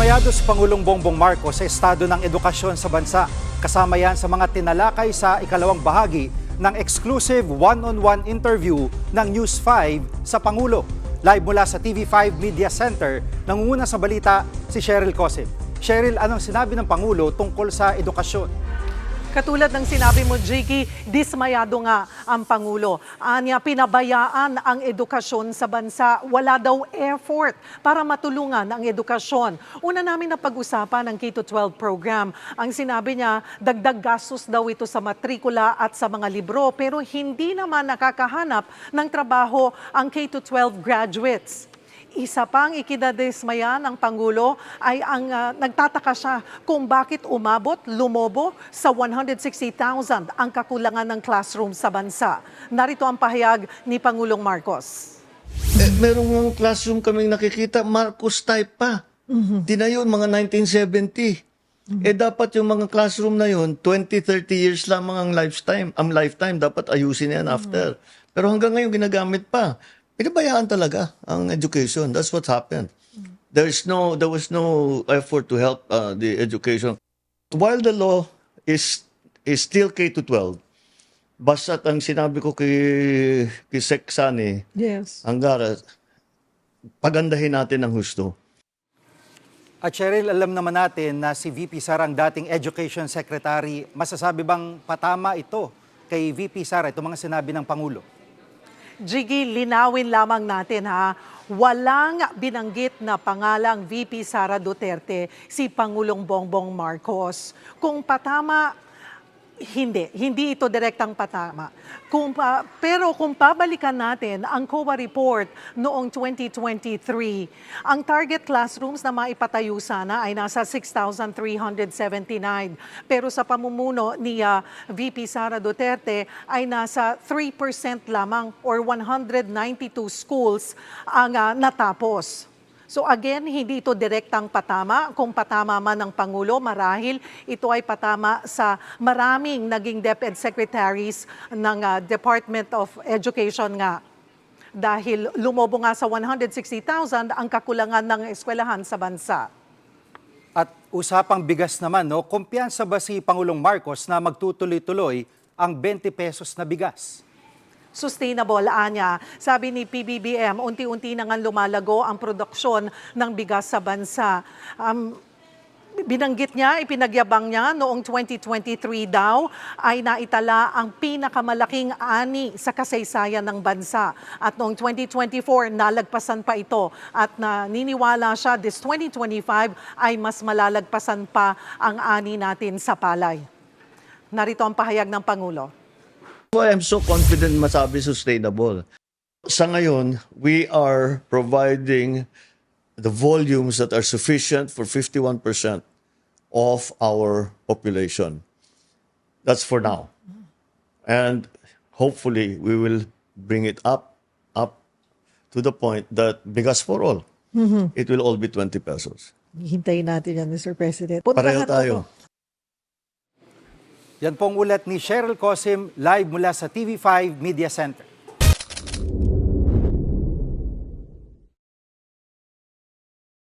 Dismayado si Pangulong Bongbong Marcos sa estado ng edukasyon sa bansa. Kasama yan sa mga tinalakay sa ikalawang bahagi ng exclusive one-on-one interview ng News 5 sa Pangulo. Live mula sa TV5 Media Center, nangunguna sa balita si Cheryl Cosim. Cheryl, anong sinabi ng Pangulo tungkol sa edukasyon? Katulad ng sinabi mo, Jiggy, dismayado nga ang Pangulo. Anya, pinabayaan ang edukasyon sa bansa. Wala daw effort para matulungan ang edukasyon. Una namin na pag-usapan ang K-12 program. Ang sinabi niya, dagdag gastos daw ito sa matrikula at sa mga libro, pero hindi naman nakakahanap ng trabaho ang K-12 graduates. Isa pang ikidadismaya ng Pangulo ay ang ah, nagtataka siya kung bakit umabot, lumobo sa 160,000 ang kakulangan ng classroom sa bansa. Narito ang pahayag ni Pangulong Marcos. Eh, merong ng classroom kaming nakikita, Marcos type pa. Tinayo mga 1970. Eh dapat yung mga classroom na yun, 20, 30 years lamang ang lifetime. Ang lifetime, dapat ayusin yan after. Pero hanggang ngayon ginagamit pa. Pinabayaan talaga ang education. That's what happened. There's no, there was no effort to help uh, the education. While the law is is still K to 12, basta't ang sinabi ko kay, kay Sek Sani, Yes. Angara, pagandahin natin ng husto. At Cheryl, alam naman natin na si VP Sara ang dating Education Secretary. Masasabi bang patama ito kay VP Sara, itong mga sinabi ng Pangulo? Jiggy, linawin lamang natin ha. Walang binanggit na pangalang VP Sara Duterte si Pangulong Bongbong Marcos. Kung patama, hindi. Hindi ito direktang patama. Kung pa, pero kung pabalikan natin ang COA report noong 2023, ang target classrooms na maipatayo sana ay nasa 6,379. Pero sa pamumuno ni ah, VP Sara Duterte ay nasa 3% lamang or 192 schools ang ah, natapos. So again, hindi ito direktang patama. Kung patama man ng Pangulo, marahil ito ay patama sa maraming naging DepEd secretaries ng ah, Department of Education nga. Dahil lumobo nga sa 160,000 ang kakulangan ng eskwelahan sa bansa. At usapang bigas naman, no? kumpiyansa ba si Pangulong Marcos na magtutuloy-tuloy ang 20 pesos na bigas? Sustainable anya. Sabi ni PBBM, unti-unti na nga lumalago ang produksyon ng bigas sa bansa. Um, binanggit niya, ipinagyabang niya noong 2023 daw ay naitala ang pinakamalaking ani sa kasaysayan ng bansa. At noong 2024, nalagpasan pa ito. At naniniwala siya this 2025 ay mas malalagpasan pa ang ani natin sa palay. Narito ang pahayag ng Pangulo. Why I'm so confident masabi sustainable. Sa ngayon, we are providing the volumes that are sufficient for 51% of our population. That's for now. And hopefully, we will bring it up, up to the point that bigas for all. It will all be 20 pesos. Hintayin natin yan, Mr. President. Pareho tayo. Yan pong ulat ni Cheryl Cosim live mula sa TV5 Media Center.